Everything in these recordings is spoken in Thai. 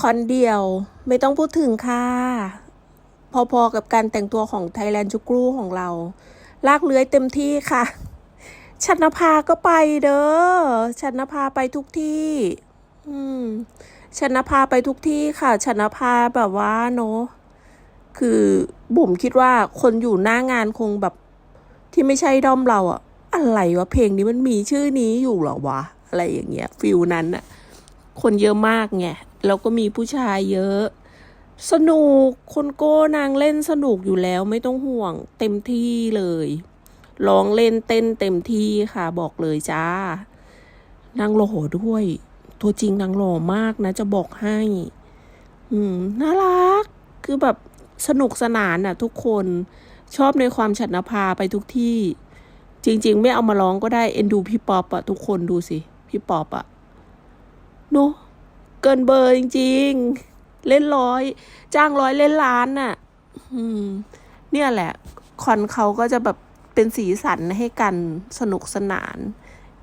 คอนเดียวไม่ต้องพูดถึงค่ะ พอๆกับการแต่งตัวของไทยแลนด์จุกรูของเรา ลากเลื้อยเต็มที่ค่ะ ชนภาก็ไปเด้อชนภาไปทุกที่ อืมชนภาไปทุกที่ค่ะชนภาแบบว่าเนอะคือบุ๋มคิดว่าคนอยู่หน้างานคงแบบที่ไม่ใช่ด้อมเราอะอะไรวะเพลงนี้มันมีชื่อนี้อยู่หรอวะ อะไรอย่างเงี้ยฟิลนั้นอะคนเยอะมากไง แล้วก็มีผู้ชายเยอะ สนุกคนโก้นางเล่นสนุกอยู่แล้วไม่ต้องห่วงเต็มที่เลยร้องเล่นเต้นเต็มที่ค่ะบอกเลยจ้านางหล่อด้วย ตัวจริงนางหล่อมากนะ จะบอกให้ อืมน่ารัก คือแบบสนุกสนานอะ ทุกคนชอบในความฉันนภาไปทุกที่ จริง ๆ ไม่เอามาร้องก็ได้เอ็นดูพี่ป๊อปอะทุกคนดูสิ พี่ป๊อปอะเนอะ เกินเบอร์จริง ๆ เล่นร้อย จ้างร้อยเล่นล้านน่ะ อืม เนี่ยแหละ คอนเขาก็จะแบบเป็นสีสันให้กันสนุกสนาน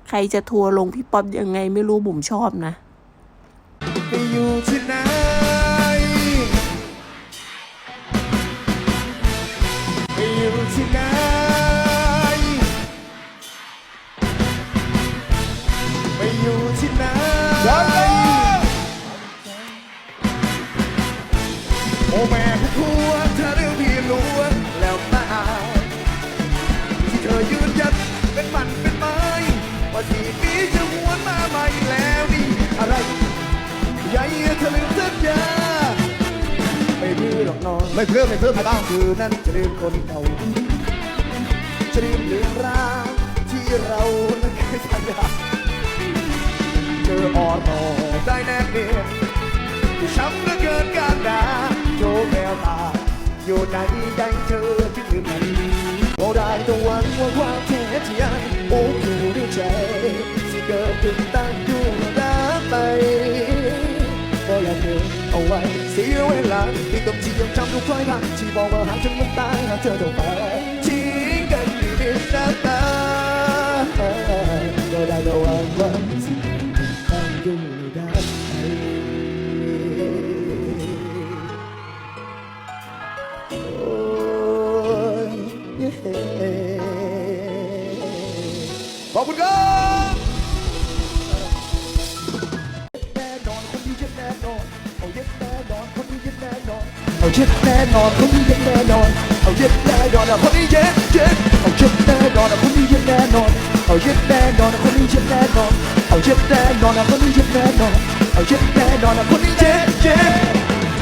ใครจะทัวร์ลงพี่ป๊อปยังไงไม่รู้บุ๋มชอบนะอยู่ที่ไหนไปอยู่ที่ไหน แม่ผัวเธอเรื่องพี่ล้วนแล้วตาที่เธอยืนยันเป็นมันเป็นไม้ว่าสี่ปีจะหวนมาใหม่แล้วนี่อะไรใหญ่เธอลืมสัญญาไม่เพื่อหรอกน้องไม่เพื่อไม่เพื่อไม่บ้างคือนั้นจะลืมคนเก่าจะลืมเรื่องราวที่เรานั้นเคยสัญญาเจออ่อนต่อได้แน่เนียนที่ช้ำเหลือเกินการด่า แววตา อยู่ไหนได้เธอที่ลืมมันโอ้ได้แต้องหวังว่าความแท้ที่ยังโอ้อยู่ในใจที่เกิดขึ้นตั้งอยู่รับไปก็อยากเก็บเอาไว้เสียเวลาที่ต้องที่ยังจำทุกถ้อยคำที่บอกว่าหากฉันมันตายหากเธอต้องไปทิ้งกันอยู่ในน้ำตาก็ได้แต่หวังว่า อบคุณครับแน่นอนคนนี้เย็นแน่นอนเอาเย็นแน่นอนคนนี้เย็นแน่นอนเอาเย็นแน่นอนคนนี้เย็นแน่นอนเอาเย็นแน่นอนคนนี้เย็นเย็นเอาเย็นแน่นอนคนนี้เย็นแน่นอนเอาเย็นแน่นอนคนนี้เย็นแน่นอนเอาเย็นแน่นอนคนนี้เย็นแน่นอนเอาเย็นแน่นอนคนนี้เย็นเย็น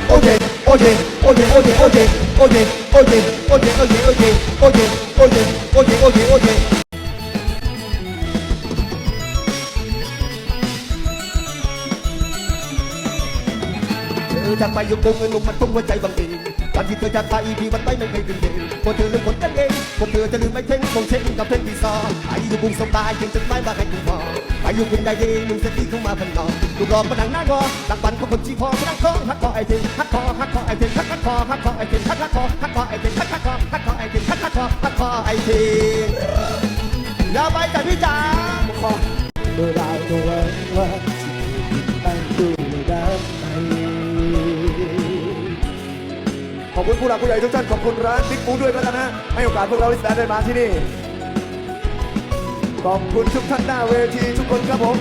โอเคโอเคโอเคโอเคโอเคโอเคโอเคโอเคโอเคโอเคโอเคโอเคโอเค อเคโอเคเธอจากไปยุคเดิมเงินลงมันพุ่งหัวใจบางทีวันที่เธอจากไปพี่มันไปไม่เคยเป็นเดงพอเธอลืมคนกันเองพวกเธอจะลืมไม่เท่งคงเช่นกับเพลงที่สอไอ้ยูบุงสบายเพียงจดหมายมาให้คุณพอไปอยู่คุณได้ดีลุงเสตีเข้ามาพันนองลูกหลอกมาดังหน้างอหลังปันของคนจีพอมาดังคอฮักคอไอเทนฮักคอฮักคอไอเทนฮักฮักคอฮักคอไอเทนฮักฮักคอฮักคอไอเทนฮักฮักคอฮักคอไอเทนฮักฮักคอฮักคอไอเทนอย่าไปกับพี่จ๋าขอเมื่อได้ตัวว่า ขอบคุณผู้หลักผู้ใหญ่ทุกท่าน ขอบคุณร้านบิ๊กบูด้วยก็แล้วกันนะให้โอกาสพวกเราลิสแตนได้มาที่นี่ ขอบคุณทุกท่านหน้าเวทีทุกคนครับผม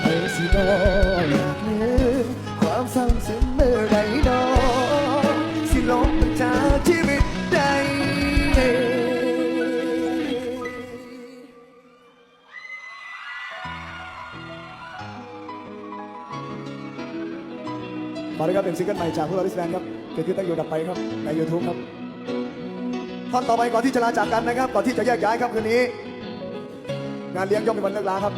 เธอสิบอ มาเลยครับเป็นซิงเกิลใหม่จากพวกเราดิสแบนครับเกิดขึ้นตั้งอยู่ดับไปครับใน YouTube ครับท่อนต่อไปก่อนที่จะลาจากกันนะครับ ก่อนที่จะแยกย้ายครับคืนนี้ งานเลี้ยงย่อมเป็นวันเลิกลาครับ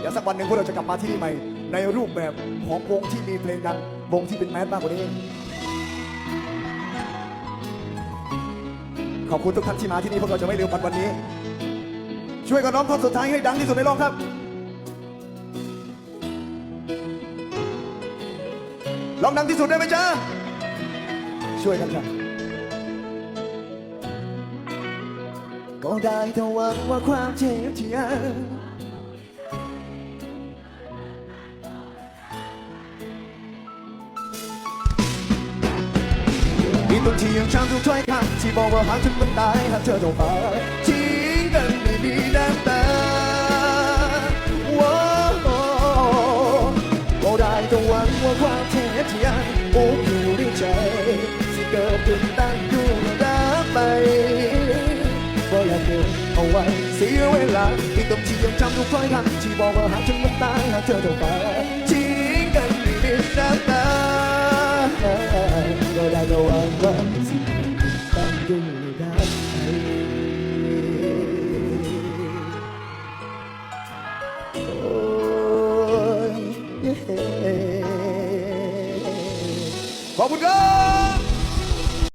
เดี๋ยวสักวันหนึ่งพวกเราจะกลับมาที่นี่ใหม่ ในรูปแบบของวงที่มีเพลงดังวงที่เป็นแมสมากกว่านี้ ขอบคุณทุกท่านที่มาที่นี่พวกเราจะไม่ลืมวันวันนี้ ช่วยกันร้องท่อนสุดท้ายให้ดังที่สุดในโลกครับ ร้องดังที่สุดได้ไหมจ๊ะ ช่วยกันจ้ะก็ได้แต่หวังว่าความเจ็บที่ยังมีตรงที่ยังช้ำทุกถ้อยคำที่บอกว่าหากถึงมันตายหากเธอต้องไปทิ้งกันไม่มีน้ำตาว้าวก็ได้แต่หวังว่าความเท็บ อยู่ในใจที่เกิดขึ้นตั้งอยู่รับไปก็อยากเก็บเอาไว้เสียเวลาที่ตรงที่ยังจำทุกถ้อยคำที่